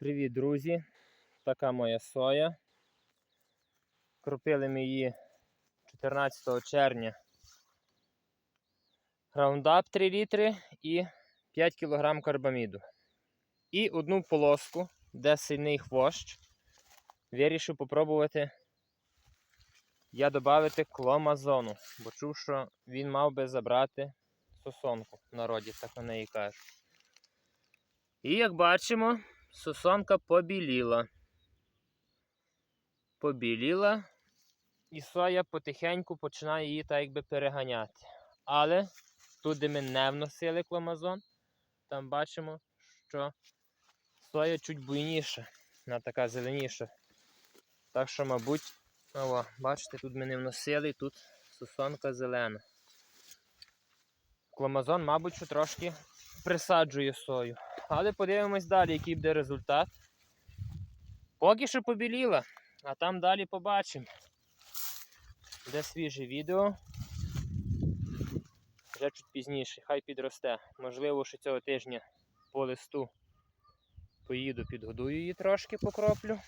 Привіт, друзі! Така моя соя. Кропили ми її 14 червня. Раундап 3 літри і 5 кг карбаміду. І одну полоску, де сильний хвощ. Вирішив попробувати я додати кломазону, бо чув, що він мав би забрати сосонку в народі, так на неї кажуть. І як бачимо, сосонка побіліла. Побіліла, і соя потихеньку починає її так якби переганяти. Але тут, де ми не вносили кломазон, там бачимо, що соя чуть буйніша, вона така зеленіша. Так що, мабуть, о, бачите, тут ми не вносили, і тут сосонка зелена. Кломазон, мабуть, що трошки присаджує сою. Але подивимось далі, який буде результат. Поки що побіліла, а там далі побачимо. Де свіже відео. Вже чуть пізніше, хай підросте. Можливо, що цього тижня по листу поїду, підгодую її трошки покроплю.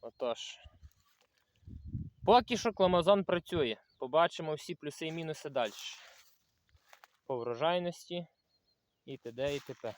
Отож. Поки що кламазон працює. Побачимо всі плюси і мінуси далі. По врожайності і т.д. і т.п.